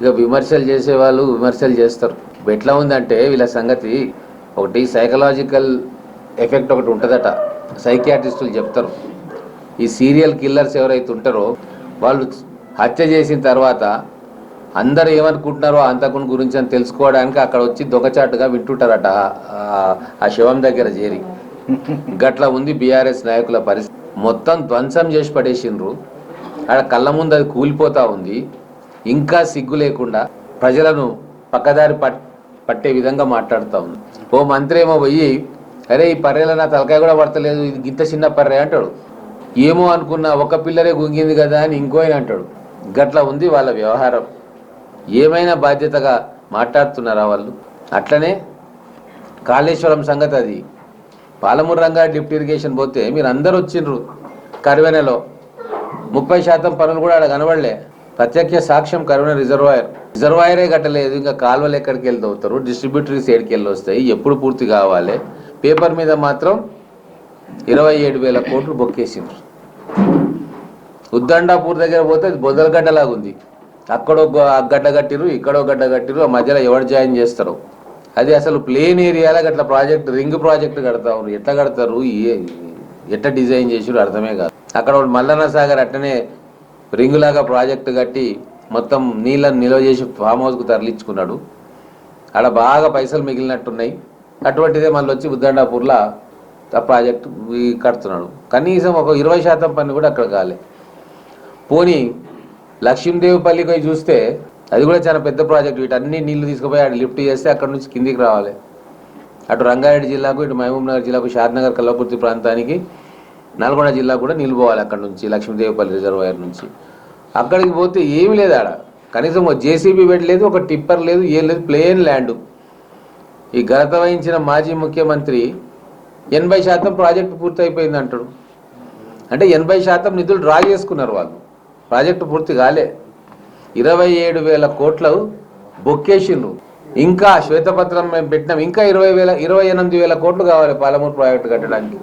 ఇక విమర్శలు చేసే వాళ్ళు విమర్శలు చేస్తారు. ఎట్లా ఉందంటే వీళ్ళ సంగతి ఒకటి సైకలాజికల్ ఎఫెక్ట్ ఒకటి ఉంటుందట. సైకియాట్రిస్టులు చెప్తారు. ఈ సీరియల్ కిల్లర్స్ ఎవరైతే ఉంటారో వాళ్ళు హత్య చేసిన తర్వాత అందరు ఏమనుకుంటున్నారో అంతకుని గురించి అని తెలుసుకోవడానికి అక్కడ వచ్చి దొంగచాటుగా వింటుంటారట ఆ- శవం దగ్గర చేరి. గట్ల ఉంది బీఆర్ఎస్ నాయకుల పరిస్థితి. మొత్తం ధ్వంసం చేసి పడేసిండ్రు. ఆడ కళ్ళ ముందు అది కూలిపోతూ ఉంది. ఇంకా సిగ్గు లేకుండా ప్రజలను పక్కదారి పట్టే విధంగా మాట్లాడుతూ ఉంది. ఓ మంత్రి ఏమో పోయి అరే ఈ పర్రెల నా తలకాయ కూడా పడతలేదు ఇది గింత చిన్న పర్రె అంటాడు. ఏమో అనుకున్న ఒక పిల్లరే గుంగింది కదా అని ఇంకో ఆయన అంటాడు. గట్లా ఉంది వాళ్ళ వ్యవహారం. ఏమైనా బాధ్యతగా మాట్లాడుతున్నారా వాళ్ళు? అట్లనే కాళేశ్వరం సంగతి అది. పాలమూరు రంగా లిఫ్ట్ ఇరిగేషన్ పోతే మీరు అందరు వచ్చిండ్రు. కరివెనలో ముప్పై శాతం పనులు కూడా ఆడ కనబడలే. ప్రత్యక్ష సాక్ష్యం కరోనా రిజర్వాయర్. రిజర్వాయరే కట్టలేదు ఇంకా కాలువలు ఎక్కడికి వెళ్ళి అవుతారు డిస్ట్రిబ్యూటరీస్ ఎక్కడికి వెళ్ళి వస్తాయి. ఎప్పుడు పూర్తి కావాలి? పేపర్ మీద మాత్రం ఇరవై ఏడు వేల కోట్లు బొక్కేసిండ్రు ఉద్దండాపూర్ దగ్గర పోతే అది బొదలగడ్డలాగా ఉంది. అక్కడో ఒక ఆ గడ్డ కట్టిరు ఇక్కడో గడ్డ కట్టిరు ఆ మధ్యలో ఎవరు జాయిన్ చేస్తారు. అది అసలు ప్లేన్ ఏరియాలో అట్లా ప్రాజెక్ట్ రింగ్ ప్రాజెక్ట్ కడతారు ఎట్లా కడతారు? ఎట్లా డిజైన్ చేసారు అర్థమే కాదు. అక్కడ మల్లన్న సాగర్ అట్టనే రింగ్ లాగా ప్రాజెక్ట్ కట్టి మొత్తం నీళ్ళని నిల్వ చేసి ఫామ్ హౌస్కు తరలించుకున్నాడు. ఆడ బాగా పైసలు మిగిలినట్టున్నాయి. అటువంటిదే మళ్ళీ వచ్చి ఉద్దండాపూర్లో ఆ ప్రాజెక్ట్ కడుతున్నాడు. కనీసం ఒక ఇరవై శాతం పని కూడా అక్కడ కాలే. పోనీ లక్ష్మీదేవిపల్లికి పోయి చూస్తే అది కూడా చాలా పెద్ద ప్రాజెక్ట్. వీటన్ని నీళ్ళు తీసుకుపోయి ఆడ లిఫ్ట్ చేస్తే అక్కడ నుంచి కిందికి రావాలి. అటు రంగారెడ్డి జిల్లాకు ఇటు మహబూబ్ నగర్ జిల్లాకు షాద్నగర్ కల్లకుర్తి ప్రాంతానికి నల్గొండ జిల్లా కూడా నిలిపోవాలి అక్కడ నుంచి లక్ష్మీదేవిపల్లి రిజర్వాయర్ నుంచి. అక్కడికి పోతే ఏమి లేదు ఆడ. కనీసం ఒక జేసీబీ బెడ్ లేదు ఒక టిప్పర్ లేదు ఏం లేదు ప్లేన్ ల్యాండ్. ఈ ఘనత వహించిన మాజీ ముఖ్యమంత్రి ఎనభై శాతం ప్రాజెక్టు పూర్తయిపోయింది అంటాడు. అంటే ఎనభై శాతం నిధులు డ్రా చేసుకున్నారు వాళ్ళు. ప్రాజెక్టు పూర్తి కాలే. ఇరవై ఏడు వేల కోట్లు బొక్కేసిండ్రు. ఇంకా శ్వేతపత్రం మేము పెట్టినాం. ఇంకా ఇరవై వేల ఇరవై ఎనిమిది వేల కోట్లు కావాలి పాలమూరు ప్రాజెక్టు కట్టడానికి.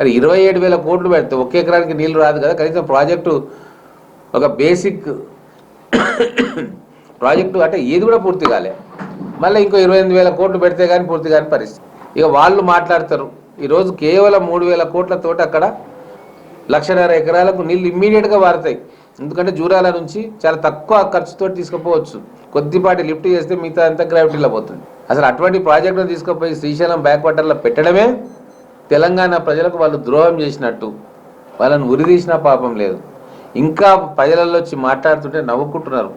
అది ఇరవై ఏడు వేల కోట్లు పెడితే ఒక ఎకరానికి నీళ్ళు రాదు కదా. కనీసం ప్రాజెక్టు ఒక బేసిక్ ప్రాజెక్టు అంటే ఏది కూడా పూర్తి కాలే. మళ్ళీ ఇంకో ఇరవై ఎనిమిది వేల కోట్లు పెడితే కానీ పూర్తి కాని పరిస్థితి. ఇక వాళ్ళు మాట్లాడతారు ఈరోజు కేవలం మూడు వేల కోట్లతోటి అక్కడ లక్షన్నర ఎకరాలకు నీళ్ళు ఇమ్మీడియట్గా వారుతాయి. ఎందుకంటే జూరాల నుంచి చాలా తక్కువ ఖర్చుతో తీసుకుపోవచ్చు. కొద్దిపాటి లిఫ్ట్ చేస్తే మిగతా అంతా గ్రావిటీలో పోతుంది. అసలు అటువంటి ప్రాజెక్టును తీసుకుపోయి శ్రీశైలం బ్యాక్ వాటర్లో పెట్టడమే తెలంగాణ ప్రజలకు వాళ్ళు ద్రోహం చేసినట్టు వాళ్ళని ఉరిదీసిన పాపం లేదు. ఇంకా ప్రజలలో వచ్చి మాట్లాడుతుంటే నవ్వుకుంటున్నారు.